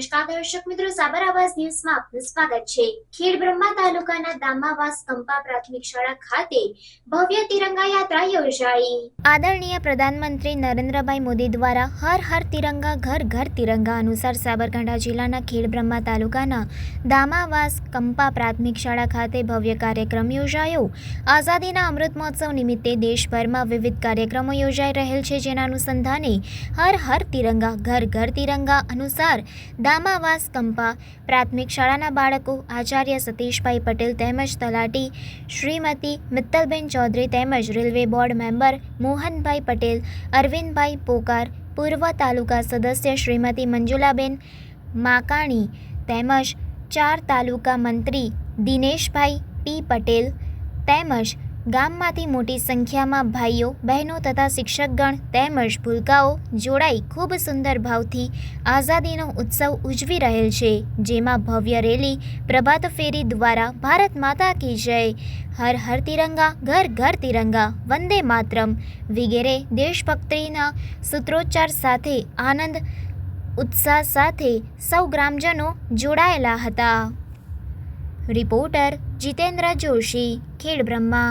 દર્શક મિત્રો, સાબર આવાસ ન્યૂઝમાં આપનું સ્વાગત છે. ખેડ બ્રહ્મા તાલુકાના દામાવાસ કંપા પ્રાથમિક શાળા ખાતે ભવ્ય તિરંગા યાત્રા યોજાઈ. આદરણીય પ્રધાનમંત્રી નરેન્દ્રભાઈ મોદી દ્વારા હર હર તિરંગા, ઘર ઘર તિરંગા અનુસાર સાબરકાંઠા જિલ્લાના ખેડ બ્રહ્મા તાલુકાના દામાવાસ કંપા પ્રાથમિક શાળા ખાતે ભવ્ય કાર્યક્રમ યોજાયો. આઝાદીના અમૃત મહોત્સવ નિમિત્તે દેશભરમાં વિવિધ કાર્યક્રમો યોજાઈ રહેલ છે. જેના અનુસંધાને હર હર તિરંગા, ઘર ઘર તિરંગા અનુસાર દામાવાસ કંપા, પ્રાથમિક શાળાના બાળકો આચાર્ય સતીશભાઈ પટેલ તેમજ તલાટી શ્રીમતી મિત્તલબેન ચૌધરી તેમજ railway board member Mohanbhai Patel, Arvindbhai Pokar, પૂર્વ તાલુકા સદસ્ય શ્રીમતી મંજુલાબેન માકાણી તેમજ ચાર તાલુકા મંત્રી દિનેશભાઈ પી પટેલ તેમજ ગામમાંથી મોટી સંખ્યામાં ભાઈઓ, બહેનો તથા શિક્ષકગણ તેમજ ભૂલકાઓ જોડાઈ ખૂબ સુંદર ભાવથી આઝાદીનો ઉત્સવ ઉજવી રહેલ છે, જેમાં ભવ્ય રેલી, પ્રભાત ફેરી દ્વારા ભારત માતા કી જય, હર હર તિરંગા, ઘર ઘર તિરંગા, વંદે માતરમ વગેરે દેશભક્તિના સૂત્રોચ્ચાર સાથે આનંદ, ઉત્સાહ સાથે સૌ ગ્રામજનો જોડાયેલા હતા. રિપોર્ટર જીતેન્દ્ર જોશી, ખેડ બ્રહ્મા